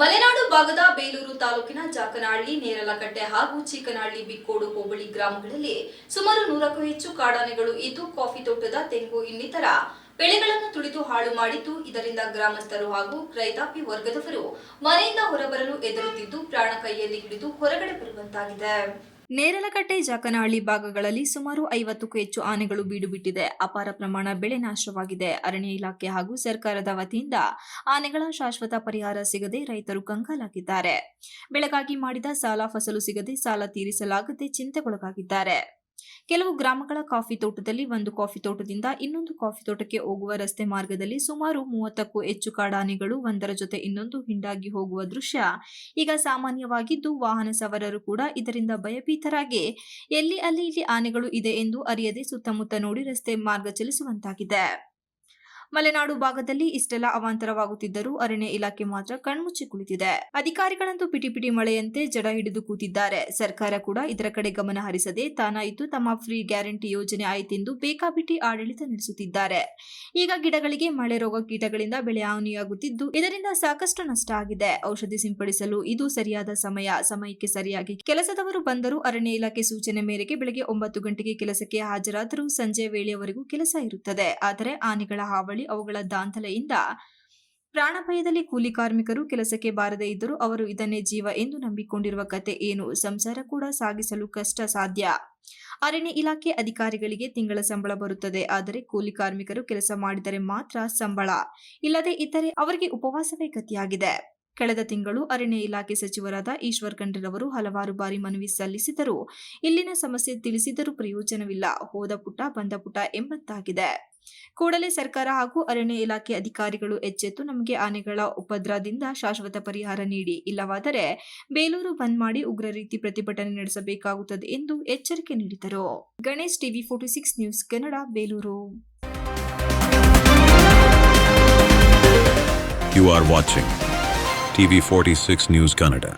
ಮಲೆನಾಡು ಭಾಗದ ಬೇಲೂರು ತಾಲೂಕಿನ ಜಾಕನಹಳ್ಳಿ ನೇರಲಕಟ್ಟೆ ಹಾಗೂ ಚಿಕ್ಕನಹಳ್ಳಿ ಬಿಕ್ಕೋಡು, ಹೋಬಳಿ ಗ್ರಾಮಗಳಲ್ಲಿ ಸುಮಾರು ನೂರಕ್ಕೂ ಹೆಚ್ಚು ಕಾಡಾನೆಗಳು ಇದ್ದು ಕಾಫಿ ತೋಟದ ತೆಂಗು ಇನ್ನಿತರ ಬೆಳೆಗಳನ್ನು ತುಳಿದು ಹಾಳು ಮಾಡಿದ್ದು ಇದರಿಂದ ಗ್ರಾಮಸ್ಥರು ಹಾಗೂ ರೈತಾಪಿ ವರ್ಗದವರು ಮನೆಯಿಂದ ಹೊರಬರಲು ಎದುರುತ್ತಿದ್ದು ಪ್ರಾಣ ಕೈಯಲ್ಲಿ ಹಿಡಿದು ಹೊರಗಡೆ ಬರುವಂತಾಗಿದೆ. ನೇರಲಕಟ್ಟೆ ಜಾಕನಹಳ್ಳಿ ಭಾಗಗಳಲ್ಲಿ ಸುಮಾರು ಐವತ್ತಕ್ಕೂ ಹೆಚ್ಚು ಆನೆಗಳು ಬೀಡು ಬಿಟ್ಟಿದೆ ಅಪಾರ ಪ್ರಮಾಣ ಬೆಳೆ ನಾಶವಾಗಿದೆ. ಅರಣ್ಯ ಇಲಾಖೆ ಹಾಗೂ ಸರ್ಕಾರದ ವತಿಯಿಂದ ಆನೆಗಳ ಶಾಶ್ವತ ಪರಿಹಾರ ಸಿಗದೆ ರೈತರು ಕಂಗಾಲಾಗಿದ್ದಾರೆ. ಬೆಳಗಾಗಿ ಮಾಡಿದ ಸಾಲ ಫಸಲು ಸಿಗದೆ ಸಾಲ ತೀರಿಸಲಾಗದೆ ಚಿಂತೆಗೊಳಗಾಗಿದ್ದಾರೆ. ಕೆಲವು ಗ್ರಾಮಗಳ ಕಾಫಿ ತೋಟದಲ್ಲಿ ಒಂದು ಕಾಫಿ ತೋಟದಿಂದ ಇನ್ನೊಂದು ಕಾಫಿ ತೋಟಕ್ಕೆ ಹೋಗುವ ರಸ್ತೆ ಮಾರ್ಗದಲ್ಲಿ ಸುಮಾರು ಮೂವತ್ತಕ್ಕೂ ಹೆಚ್ಚು ಕಾಡಾನೆಗಳು ಒಂದರ ಜೊತೆ ಇನ್ನೊಂದು ಹಿಂಡಾಗಿ ಹೋಗುವ ದೃಶ್ಯ. ಈಗ ಸಾಮಾನ್ಯವಾಗಿದ್ದು ವಾಹನ ಸವಾರರು ಕೂಡ ಇದರಿಂದ ಭಯಭೀತರಾಗಿ ಎಲ್ಲಿ ಅಲ್ಲಿ ಇಲ್ಲಿ ಆನೆಗಳು ಇದೆ ಎಂದು ಅರಿಯದೆ ಸುತ್ತಮುತ್ತ ನೋಡಿ ರಸ್ತೆ ಮಾರ್ಗ ಚಲಿಸುವಂತಾಗಿದೆ. ಮಲೆನಾಡು ಭಾಗದಲ್ಲಿ ಇಷ್ಟೆಲ್ಲ ಅವಾಂತರವಾಗುತ್ತಿದ್ದರೂ ಅರಣ್ಯ ಇಲಾಖೆ ಮಾತ್ರ ಕಣ್ಮುಚ್ಚಿ ಕುಳಿತಿದೆ. ಅಧಿಕಾರಿಗಳಂತೂ ಪಿಟಿಪಿಟಿ ಪಿಟಿ ಮಳೆಯಂತೆ ಜಡ ಹಿಡಿದು ಕೂತಿದ್ದಾರೆ. ಸರ್ಕಾರ ಕೂಡ ಇದರ ಕಡೆ ಗಮನ ಹರಿಸದೆ ತಾನಾಯಿತು ತಮ್ಮ ಫ್ರೀ ಗ್ಯಾರಂಟಿ ಯೋಜನೆ ಆಯಿತೆಂದು ಬೇಕಾಬಿಟ್ಟಿ ಆಡಳಿತ ನಡೆಸುತ್ತಿದ್ದಾರೆ. ಈಗ ಗಿಡಗಳಿಗೆ ಮಳೆ ರೋಗ ಕೀಟಗಳಿಂದ ಬೆಳೆ ಹಾನಿಯಾಗುತ್ತಿದ್ದು, ಇದರಿಂದ ಸಾಕಷ್ಟು ನಷ್ಟ ಆಗಿದೆ. ಔಷಧಿ ಸಿಂಪಡಿಸಲು ಇದು ಸರಿಯಾದ ಸಮಯ. ಸಮಯಕ್ಕೆ ಸರಿಯಾಗಿ ಕೆಲಸದವರು ಬಂದರೂ ಅರಣ್ಯ ಇಲಾಖೆ ಸೂಚನೆ ಮೇರೆಗೆ ಬೆಳಗ್ಗೆ ಒಂಬತ್ತು ಗಂಟೆಗೆ ಕೆಲಸಕ್ಕೆ ಹಾಜರಾದರೂ ಸಂಜೆ ವೇಳೆಯವರೆಗೂ ಕೆಲಸ ಇರುತ್ತದೆ. ಆದರೆ ಆನೆಗಳ ಹಾವಳಿ ಅವುಗಳ ದಾಂಧಲೆಯಿಂದ ಪ್ರಾಣಭಯದಲ್ಲಿ ಕೂಲಿ ಕಾರ್ಮಿಕರು ಕೆಲಸಕ್ಕೆ ಬಾರದೇ ಇದ್ದರೂ ಅವರು ಇದನ್ನೇ ಜೀವ ಎಂದು ನಂಬಿಕೊಂಡಿರುವ ಕತೆ ಏನು? ಸಂಸಾರ ಕೂಡ ಸಾಗಿಸಲು ಕಷ್ಟ ಸಾಧ್ಯ? ಅರಣ್ಯ ಇಲಾಖೆ ಅಧಿಕಾರಿಗಳಿಗೆ ತಿಂಗಳ ಸಂಬಳ ಬರುತ್ತದೆ. ಆದರೆ ಕೂಲಿ ಕಾರ್ಮಿಕರು ಕೆಲಸ ಮಾಡಿದರೆ ಮಾತ್ರ ಸಂಬಳ. ಇಲ್ಲದೆ ಇದ್ದರೆ ಅವರಿಗೆ ಉಪವಾಸವೇ ಗತಿಯಾಗಿದೆ. ಕಳೆದ ತಿಂಗಳು ಅರಣ್ಯ ಇಲಾಖೆ ಸಚಿವರಾದ ಈಶ್ವರ್ ಖಂಡ್ರವರು ಹಲವಾರು ಬಾರಿ ಮನವಿ ಸಲ್ಲಿಸಿದರು ಇಲ್ಲಿನ ಸಮಸ್ಯೆ ತಿಳಿಸಿದರೂ ಪ್ರಯೋಜನವಿಲ್ಲ. ಹೋದ ಪುಟ ಬಂದ ಪುಟ ಎಂಬಂತಾಗಿದೆ. ಕೂಡಲೇ ಸರ್ಕಾರ ಹಾಗೂ ಅರಣ್ಯ ಇಲಾಖೆ ಅಧಿಕಾರಿಗಳು ಎಚ್ಚೆತ್ತು ನಮಗೆ ಆನೆಗಳ ಉಪದ್ರದಿಂದ ಶಾಶ್ವತ ಪರಿಹಾರ ನೀಡಿ. ಇಲ್ಲವಾದರೆ ಬೇಲೂರು ಬಂದ್ ಮಾಡಿ ಉಗ್ರ ರೀತಿ ಪ್ರತಿಭಟನೆ ನಡೆಸಬೇಕಾಗುತ್ತದೆ ಎಂದು ಎಚ್ಚರಿಕೆ ನೀಡಿದರು. Ganesh TV forty six news, Kannada, Belur. You are watching TV46 News Kannada.